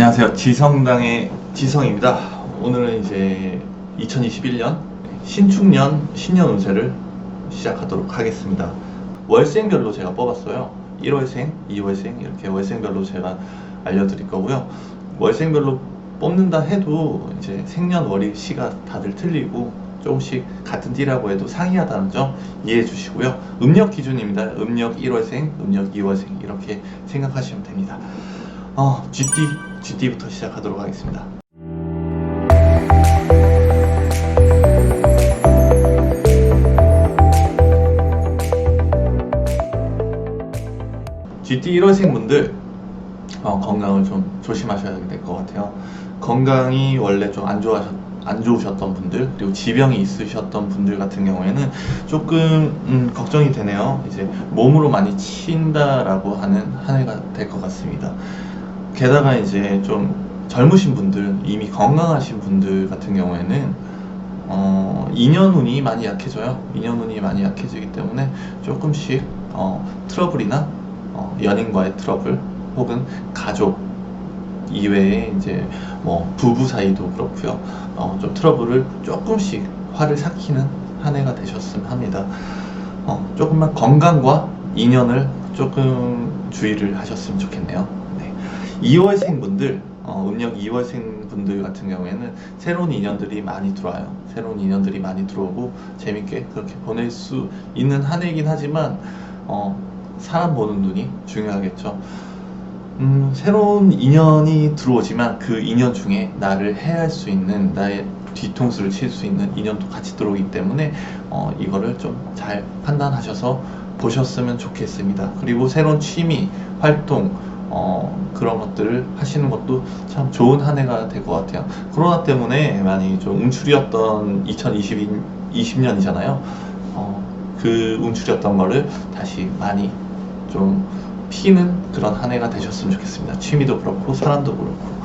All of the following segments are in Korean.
안녕하세요. 지성당의 지성입니다. 오늘은 이제 2021년 신축년 신년 운세를 시작하도록 하겠습니다. 월생별로 제가 뽑았어요. 1월생, 2월생 이렇게 월생별로 제가 알려드릴 거고요. 월생별로 뽑는다 해도 이제 생년 월일 시가 다들 틀리고 조금씩 같은 띠라고 해도 상이하다는 점 이해해 주시고요. 음력 기준입니다. 음력 1월생, 음력 2월생 이렇게 생각하시면 됩니다. 어, GT, GT부터 시작하도록 하겠습니다. GT 1월생 분들 어, 건강을 좀 조심하셔야 될 것 같아요. 건강이 원래 좀 안 좋아셨 안 좋으셨던 분들 그리고 지병이 있으셨던 분들 같은 경우에는 조금 음, 걱정이 되네요. 이제 몸으로 많이 친다라고 하는 한 해가 될 것 같습니다. 게다가 이제 좀 젊으신 분들 이미 건강하신 분들 같은 경우에는 어, 인연운이 많이 약해져요. 인연운이 많이 약해지기 때문에 조금씩 어, 트러블이나 어, 연인과의 트러블 혹은 가족 이외에 이제 뭐 부부 사이도 그렇고요. 어, 좀 트러블을 조금씩 화를 삭히는 한 해가 되셨으면 합니다. 어, 조금만 건강과 인연을 조금 주의를 하셨으면 좋겠네요. 네. 2월생 분들, 어, 음력 2월생 분들 같은 경우에는 새로운 인연들이 많이 들어와요. 새로운 인연들이 많이 들어오고 재밌게 그렇게 보낼 수 있는 한 해이긴 하지만 어, 사람 보는 눈이 중요하겠죠. 음, 새로운 인연이 들어오지만 그 인연 중에 나를 해할 수 있는 나의 뒤통수를 칠 수 있는 인연도 같이 들어오기 때문에 어, 이거를 좀 잘 판단하셔서 보셨으면 좋겠습니다. 그리고 새로운 취미, 활동 어, 그런 것들을 하시는 것도 참 좋은 한 해가 될 것 같아요. 코로나 때문에 많이 좀 움츠렸던 2020년이잖아요. 어, 그 움츠렸던 거를 다시 많이 좀 피는 그런 한 해가 되셨으면 좋겠습니다. 취미도 그렇고 사람도 그렇고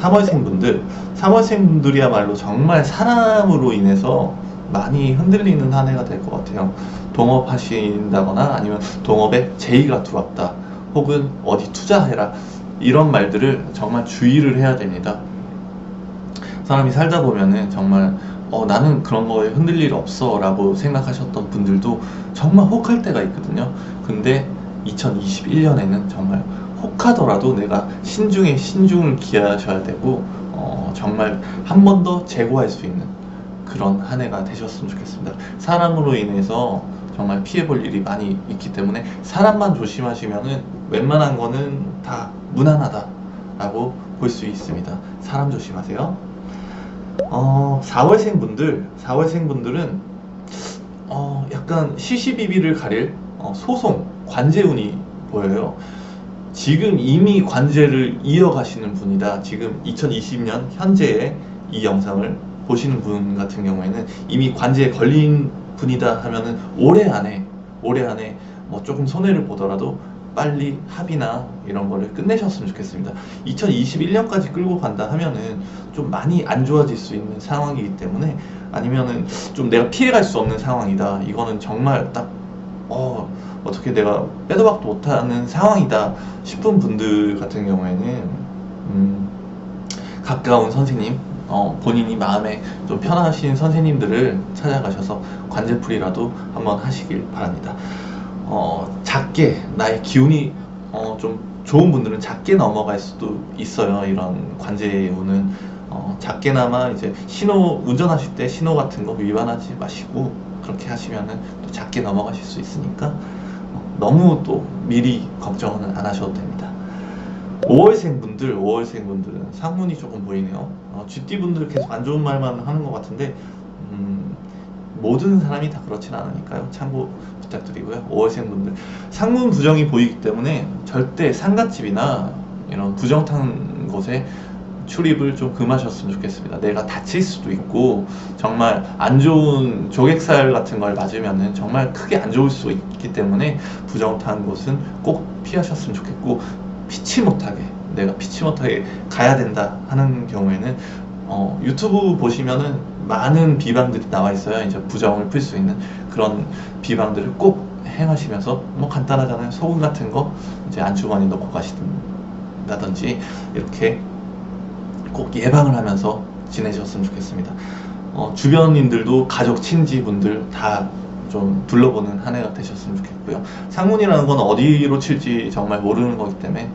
3월생 분들 3월생 분들이야말로 정말 사람으로 인해서 많이 흔들리는 한 해가 될 것 같아요. 동업하신다거나 아니면 동업에 제의가 들어왔다. 혹은 어디 투자해라. 이런 말들을 정말 주의를 해야 됩니다. 사람이 살다 보면은 정말 어, 나는 그런 거에 흔들릴 일 없어 라고 생각하셨던 분들도 정말 혹할 때가 있거든요. 근데 2021년에는 정말 혹하더라도 내가 신중에 신중을 기하셔야 되고 어, 정말 한 번 더 재고할 수 있는 그런 한 해가 되셨으면 좋겠습니다. 사람으로 인해서 정말 피해 볼 일이 많이 있기 때문에 사람만 조심하시면은 웬만한 거는 다 무난하다라고 볼 수 있습니다. 사람 조심하세요. 어, 4월생 분들, 4월생 분들은 어, 약간 시시비비를 가릴 어, 소송, 관제운이 보여요. 지금 이미 관제를 이어가시는 분이다. 지금 2020년 현재의 이 영상을 보시는 분 같은 경우에는 이미 관제에 걸린 분이다 하면은 올해 안에 올해 안에 뭐 조금 손해를 보더라도 빨리 합의나 이런 거를 끝내셨으면 좋겠습니다. 2021년까지 끌고 간다 하면은 좀 많이 안 좋아질 수 있는 상황이기 때문에 아니면은 좀 내가 피해갈 수 없는 상황이다. 이거는 정말 딱 어, 어떻게 내가 빼도 박도 못하는 상황이다 싶은 분들 같은 경우에는 음, 가까운 선생님, 어, 본인이 마음에 좀 편하신 선생님들을 찾아가셔서 관제풀이라도 한번 하시길 바랍니다. 어, 작게 나의 기운이 어, 좀 좋은 분들은 작게 넘어갈 수도 있어요. 이런 관제운은 어, 작게나마 이제 신호 운전하실 때 신호 같은 거 위반하지 마시고 그렇게 하시면은 또 작게 넘어가실 수 있으니까 어, 너무 또 미리 걱정은 안 하셔도 됩니다. 5월생 분들, 5월생 분들은 상문이 조금 보이네요. 어, GT 분들 계속 안 좋은 말만 하는 것 같은데 음, 모든 사람이 다 그렇진 않으니까요. 참고 부탁드리고요. 5월생 분들 상문 부정이 보이기 때문에 절대 상갓집이나 이런 부정탄 곳에 출입을 좀 금하셨으면 좋겠습니다. 내가 다칠 수도 있고 정말 안 좋은 조객살 같은 걸 맞으면은 정말 크게 안 좋을 수 있기 때문에 부정탄 곳은 꼭 피하셨으면 좋겠고 피치 못하게 내가 피치 못하게 가야 된다 하는 경우에는 어, 유튜브 보시면은 많은 비방들이 나와 있어요. 이제 부정을 풀 수 있는 그런 비방들을 꼭 행하시면서 뭐 간단하잖아요. 소금 같은 거 이제 안주머니 넣고 가시든 가신다든지 이렇게 꼭 예방을 하면서 지내셨으면 좋겠습니다. 어, 주변인들도 가족 친지분들 다 좀 둘러보는 한 해가 되셨으면 좋겠고요. 상문이라는 건 어디로 칠지 정말 모르는 거기 때문에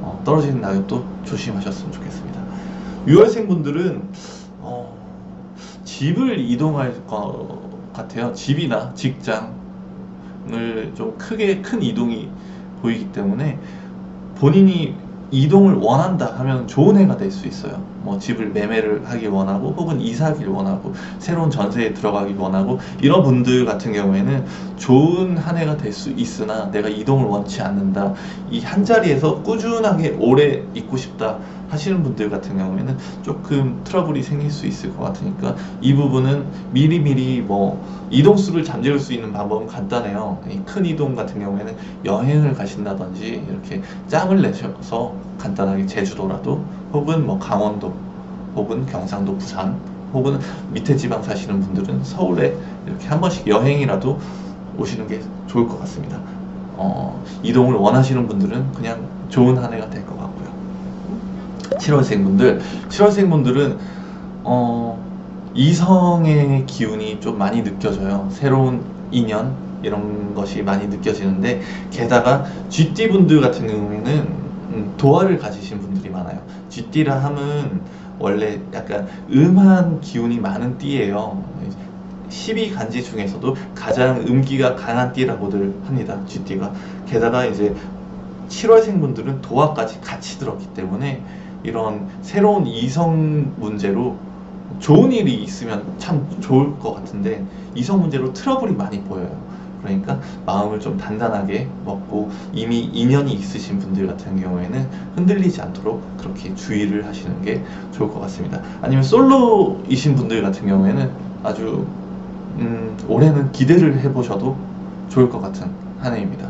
어, 떨어지는 낙엽도 조심하셨으면 좋겠습니다. 유월생분들은 어, 집을 이동할 것 같아요. 집이나 직장을 좀 크게 큰 이동이 보이기 때문에 본인이 이동을 원한다 하면 좋은 해가 될 수 있어요. 뭐 집을 매매를 하길 원하고 혹은 이사하길 원하고 새로운 전세에 들어가길 원하고 이런 분들 같은 경우에는 좋은 한 해가 될 수 있으나 내가 이동을 원치 않는다. 이 한 자리에서 꾸준하게 오래 있고 싶다 하시는 분들 같은 경우에는 조금 트러블이 생길 수 있을 것 같으니까 이 부분은 미리미리 뭐 이동수를 잠재울 수 있는 방법은 간단해요. 이큰 이동 같은 경우에는 여행을 가신다든지 이렇게 짬을 내셔서 간단하게 제주도라도 혹은 뭐 강원도 혹은 경상도 부산 혹은 밑에 지방 사시는 분들은 서울에 이렇게 한 번씩 여행이라도 오시는 게 좋을 것 같습니다. 어, 이동을 원하시는 분들은 그냥 좋은 한 해가 될 것 같고요. 7월생 분들, 7월생 분들은 어, 이성의 기운이 좀 많이 느껴져요. 새로운 인연 이런 것이 많이 느껴지는데 게다가 GT 분들 같은 경우에는 음, 도화를 가지신 분들이 많아요. GT라 함은 원래 약간 음한 기운이 많은 띠예요. 12 간지 중에서도 가장 음기가 강한 띠라고들 합니다. GT가. 게다가 이제 7월생 분들은 도화까지 같이 들었기 때문에 이런 새로운 이성 문제로 좋은 일이 있으면 참 좋을 것 같은데 이성 문제로 트러블이 많이 보여요. 그러니까 마음을 좀 단단하게 먹고 이미 인연이 있으신 분들 같은 경우에는 흔들리지 않도록 그렇게 주의를 하시는 게 좋을 것 같습니다. 아니면 솔로이신 분들 같은 경우에는 아주 음, 올해는 기대를 해보셔도 좋을 것 같은 한 해입니다.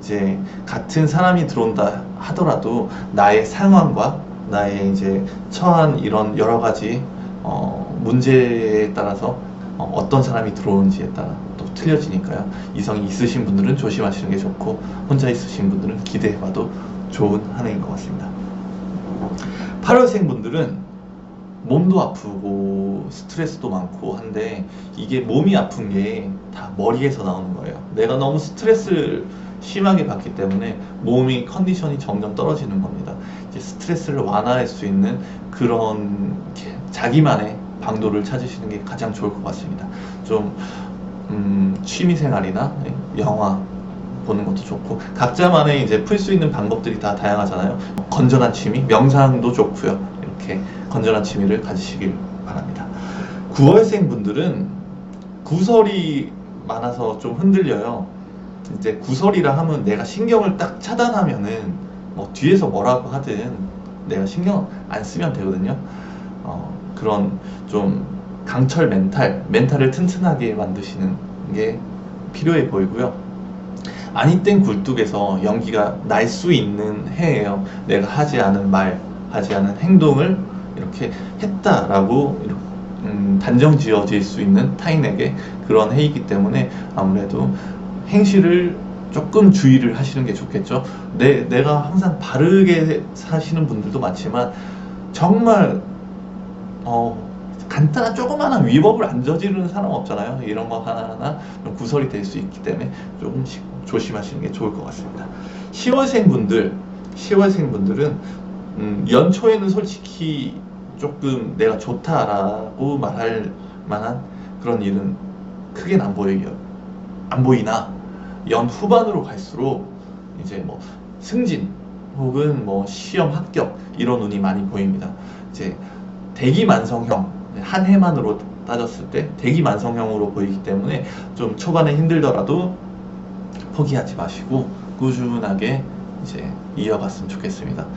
이제 같은 사람이 들어온다 하더라도 나의 상황과 나의 이제 처한 이런 여러 가지 어, 문제에 따라서 어, 어떤 사람이 들어오는지에 따라 또 틀려지니까요. 이성이 있으신 분들은 조심하시는 게 좋고 혼자 있으신 분들은 기대해봐도 좋은 한 해인 것 같습니다. 8월생 분들은 몸도 아프고 스트레스도 많고 한데 이게 몸이 아픈 게 다 머리에서 나오는 거예요. 내가 너무 스트레스를 심하게 받기 때문에 몸이 컨디션이 점점 떨어지는 겁니다. 이제 스트레스를 완화할 수 있는 그런 게- 자기만의 방도를 찾으시는 게 가장 좋을 것 같습니다. 좀 음, 취미 생활이나 예, 영화 보는 것도 좋고 각자만의 이제 풀 수 있는 방법들이 다 다양하잖아요. 건전한 취미, 명상도 좋고요. 이렇게 건전한 취미를 가지시길 바랍니다. 9월생 분들은 구설이 많아서 좀 흔들려요. 이제 구설이라 하면 내가 신경을 딱 차단하면은 뭐 뒤에서 뭐라고 하든 내가 신경 안 쓰면 되거든요. 어, 그런 좀 강철 멘탈, 멘탈을 튼튼하게 만드시는 게 필요해 보이고요. 아니 땐 굴뚝에서 연기가 날 수 있는 해예요. 내가 하지 않은 말, 하지 않은 행동을 이렇게 했다라고 음, 단정 지어질 수 있는 타인에게 그런 해이기 때문에 아무래도 행실을 조금 주의를 하시는 게 좋겠죠. 내, 내가 항상 바르게 사시는 분들도 많지만 정말 어, 간단한 조그마한 위법을 안 저지르는 사람 없잖아요. 이런 거 하나하나 좀 구설이 될 수 있기 때문에 조금씩 조심하시는 게 좋을 것 같습니다. 10월생 분들, 10월생 분들은 음, 연초에는 솔직히 조금 내가 좋다라고 말할 만한 그런 일은 크게는 안 보여요. 안 보이나 연 후반으로 갈수록 이제 뭐 승진 혹은 뭐 시험 합격 이런 운이 많이 보입니다. 이제 대기만성형 한 해만으로 따졌을 때 대기 만성형으로 보이기 때문에 좀 초반에 힘들더라도 포기하지 마시고 꾸준하게 이제 이어갔으면 좋겠습니다.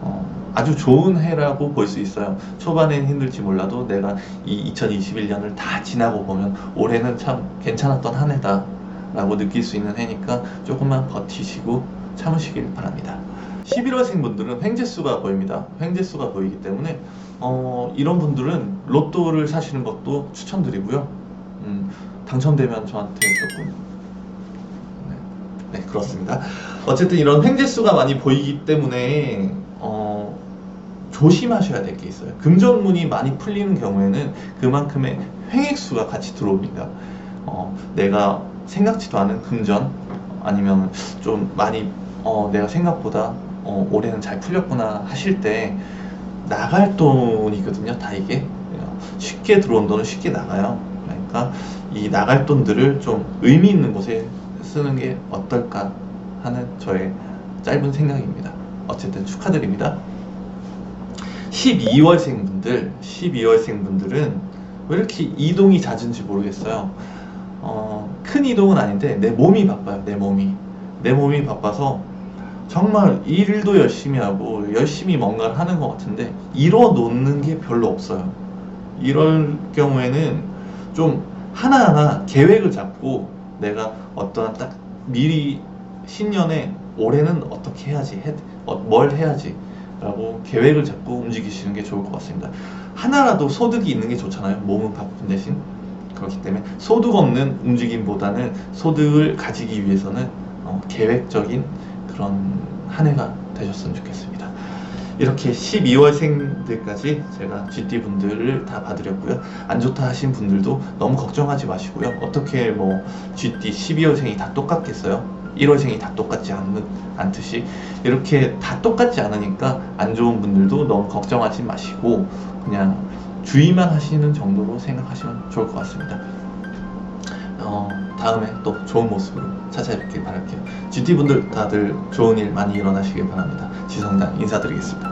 어, 아주 좋은 해라고 볼 수 있어요. 초반엔 힘들지 몰라도 내가 이 2021년을 다 지나고 보면 올해는 참 괜찮았던 한 해다 라고 느낄 수 있는 해니까 조금만 버티시고 참으시길 바랍니다. 11월생 분들은 횡재수가 보입니다. 횡재수가 보이기 때문에 어, 이런 분들은 로또를 사시는 것도 추천드리고요. 음, 당첨되면 저한테 조금 네, 네, 그렇습니다. 어쨌든 이런 횡재수가 많이 보이기 때문에 어, 조심하셔야 될 게 있어요. 금전운이 많이 풀리는 경우에는 그만큼의 횡액수가 같이 들어옵니다. 어, 내가 생각지도 않은 금전 아니면 좀 많이 어, 내가 생각보다 어, 올해는 잘 풀렸구나 하실 때 나갈 돈이거든요. 다 이게 쉽게 들어온 돈은 쉽게 나가요. 그러니까 이 나갈 돈들을 좀 의미 있는 곳에 쓰는 게 어떨까 하는 저의 짧은 생각입니다. 어쨌든 축하드립니다. 12월생 분들, 12월생 분들은 왜 이렇게 이동이 잦은지 모르겠어요. 어, 큰 이동은 아닌데 내 몸이 바빠요. 내 몸이. 내 몸이 바빠서 정말 일도 열심히 하고 열심히 뭔가를 하는 것 같은데 이뤄 놓는 게 별로 없어요. 이럴 경우에는 좀 하나하나 계획을 잡고 내가 어떠한 딱 미리 신년에 올해는 어떻게 해야지, 해- 어, 뭘 해야지 라고 계획을 잡고 움직이시는 게 좋을 것 같습니다. 하나라도 소득이 있는 게 좋잖아요. 몸은 바쁜 대신. 그렇기 때문에 소득 없는 움직임보다는 소득을 가지기 위해서는 어, 계획적인 그런 한 해가 되셨으면 좋겠습니다. 이렇게 12월생들까지 제가 GT 분들을 다 봐드렸고요. 안 좋다 하신 분들도 너무 걱정하지 마시고요. 어떻게 뭐 GT 12월생이 다 똑같겠어요? 1월생이 다 똑같지 않, 않듯이 이렇게 다 똑같지 않으니까 안 좋은 분들도 너무 걱정하지 마시고 그냥 주의만 하시는 정도로 생각하시면 좋을 것 같습니다. 어, 다음에 또 좋은 모습으로 찾아 뵙길 바랄게요. GT 분들 다들 좋은 일 많이 일어나시길 바랍니다. 지성당 인사드리겠습니다.